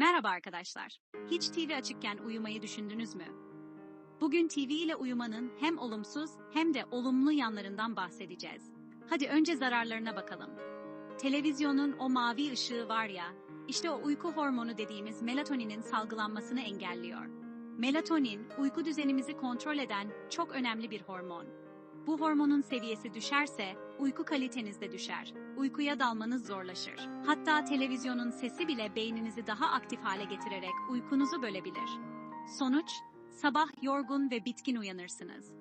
Merhaba arkadaşlar. Hiç TV açıkken uyumayı düşündünüz mü? Bugün TV ile uyumanın hem olumsuz hem de olumlu yanlarından bahsedeceğiz. Hadi önce zararlarına bakalım. Televizyonun o mavi ışığı var ya, işte o uyku hormonu dediğimiz melatoninin salgılanmasını engelliyor. Melatonin, uyku düzenimizi kontrol eden çok önemli bir hormon. Bu hormonun seviyesi düşerse, uyku kaliteniz de düşer. Uykuya dalmanız zorlaşır. Hatta televizyonun sesi bile beyninizi daha aktif hale getirerek uykunuzu bölebilir. Sonuç, sabah yorgun ve bitkin uyanırsınız.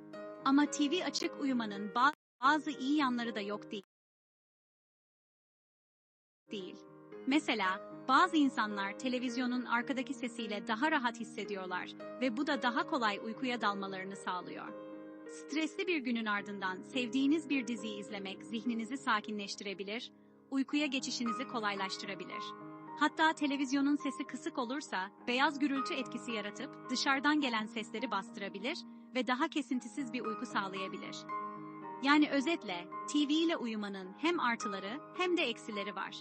Ama TV açık uyumanın ba- bazı iyi yanları da yok değil. Değil. Mesela, bazı insanlar televizyonun arkadaki sesiyle daha rahat hissediyorlar ve bu da daha kolay uykuya dalmalarını sağlıyor. Stresli bir günün ardından sevdiğiniz bir diziyi izlemek zihninizi sakinleştirebilir, uykuya geçişinizi kolaylaştırabilir. Hatta televizyonun sesi kısık olursa beyaz gürültü etkisi yaratıp dışarıdan gelen sesleri bastırabilir ve daha kesintisiz bir uyku sağlayabilir. Yani özetle TV ile uyumanın hem artıları hem de eksileri var.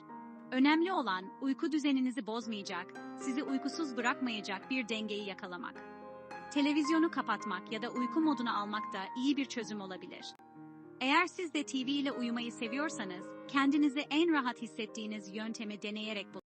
Önemli olan uyku düzeninizi bozmayacak, sizi uykusuz bırakmayacak bir dengeyi yakalamak. Televizyonu kapatmak ya da uyku modunu almak da iyi bir çözüm olabilir. Eğer siz de TV ile uyumayı seviyorsanız, kendinizi en rahat hissettiğiniz yöntemi deneyerek bulun.